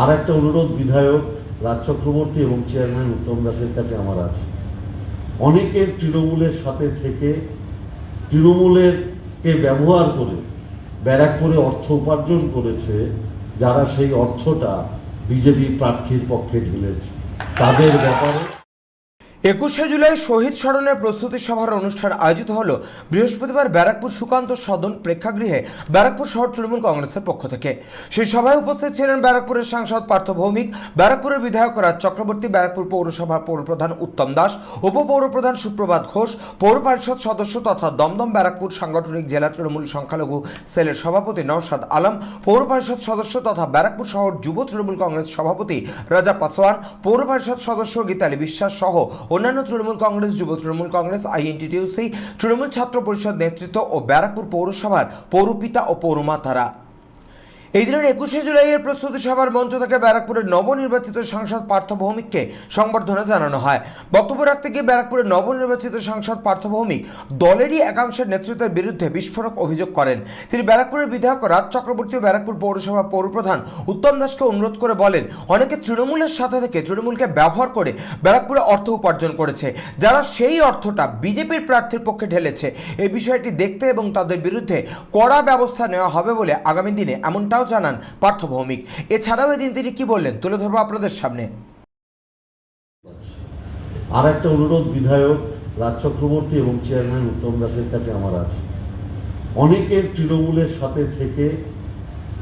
আর একটা অনুরোধ, বিধায়ক রাজ চক্রবর্তী এবং চেয়ারম্যান উত্তম দাসের কাছে আমার আছে। অনেকে তৃণমূলের সাথে থেকে তৃণমূলেরকে ব্যবহার করে, ব্যারাক করে অর্থ উপার্জন করেছে, যারা সেই অর্থটা বিজেপি প্রার্থীর পক্ষে ঢেলেছে। তাদের ব্যাপারে একুশে জুলাই শহীদ স্মরণের প্রস্তুতি সভার অনুষ্ঠান আয়োজিত হল বৃহস্পতিবার ব্যারাকপুর সুকান্ত সদন প্রেক্ষাগৃহে ব্যারাকপুর শহর তৃণমূল কংগ্রেসের পক্ষ থেকে। সেই সভায় উপস্থিত ছিলেন ব্যারাকপুরের সাংসদ পার্থ ভৌমিক, ব্যারাকপুরের বিধায়ক রাজ চক্রবর্তী, ব্যারাকপুর পৌরসভার পৌরপ্রধান উত্তম দাস, উপপৌরপ্রধান সুপ্রভাত ঘোষ, পৌর পরিষদ সদস্য তথা দমদম ব্যারাকপুর সাংগঠনিক জেলা তৃণমূল সংখ্যালঘু সেলের সভাপতি নওশাদ আলম, পৌর পরিষদ সদস্য তথা ব্যারাকপুর শহর যুব তৃণমূল কংগ্রেস সভাপতি রাজা পাসোয়ান, পৌর পরিষদ সদস্য গীতালি বিশ্বাস সহ অন্যান্য তৃণমূল কংগ্রেস, যুব তৃণমূল কংগ্রেস, আইএনটিটিউসি, তৃণমূল ছাত্র পরিষদ নেতৃত্ব ও ব্যারাকপুর পৌরসভার পৌরপিতা ও পৌরমাতারা। এই দিনের একুশে জুলাইয়ের প্রস্তুতি সভার মঞ্চ থেকে ব্যারাকপুরের নবনির্বাচিত সাংসদ পার্থ ভৌমিককে সংবর্ধনা জানানো হয়। বক্তব্য রাখতে গিয়ে ব্যারাকপুরের নবনির্বাচিত সাংসদ পার্থ ভৌমিক দলেরই একাংশের নেতৃত্বের বিরুদ্ধে বিস্ফোরক অভিযোগ করেন। তিনি ব্যারাকপুরের বিধায়ক রাজ চক্রবর্তী ও ব্যারাকপুর পৌরসভা পৌরপ্রধান উত্তম দাসকে অনুরোধ করে বলেন, অনেকে তৃণমূলের সাথে থেকে তৃণমূলকে ব্যবহার করে ব্যারাকপুরে অর্থ উপার্জন করেছে, যারা সেই অর্থটা বিজেপির প্রার্থীর পক্ষে ঢেলেছে। এই বিষয়টি দেখতে এবং তাদের বিরুদ্ধে কড়া ব্যবস্থা নেওয়া হবে বলে আগামী দিনে এমনটাও জানান পার্থ ভৌমিক এছাড়াও এদিন তিনি কি বললেন তুলে ধরবো আপনাদের সামনে। আর একটা অনুরোধ, বিধায়ক রাজ চক্রবর্তী এবং চেয়ারম্যান উত্তম দাসের কাছে আমার আছে। অনেকে তৃণমূলের সাথে থেকে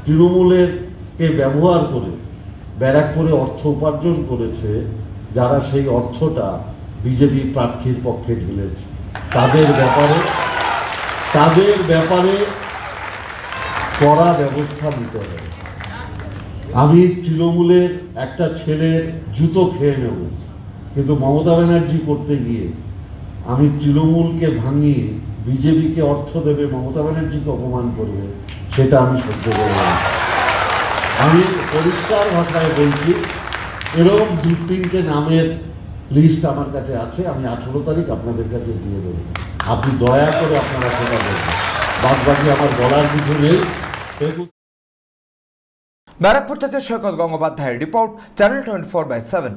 তৃণমূলের কে ব্যবহার করে ব্যারাকপুরে অর্থ উপার্জন করেছে, যারা সেই অর্থটা বিজেপি প্রার্থীর পক্ষে ঢেলেছে। তাদের ব্যাপারে তাদের ব্যাপারে কড়া ব্যবস্থা নিতে হবে। আমি তৃণমূলের একটা ছেলের জুতো খেয়ে নেব, কিন্তু মমতা ব্যানার্জি করতে গিয়ে আমি তৃণমূলকে ভাঙিয়ে বিজেপিকে অর্থ দেবে, মমতা ব্যানার্জিকে অপমান করবে, সেটা আমি সহ্য করব না। আমি পরিষ্কার ভাষায় বলছি, এরকম দু তিনটে নামের লিস্ট আমার কাছে আছে, আমি আঠেরো তারিখ আপনাদের কাছে দিয়ে দেবো। আপনি দয়া করে আপনারা সেটা বলবেন বাদ বাকি আমার বলার কিছু নেই। ব্যারাকপুর থেকে সৈকত গঙ্গোপাধ্যায়ের report channel twenty four by seven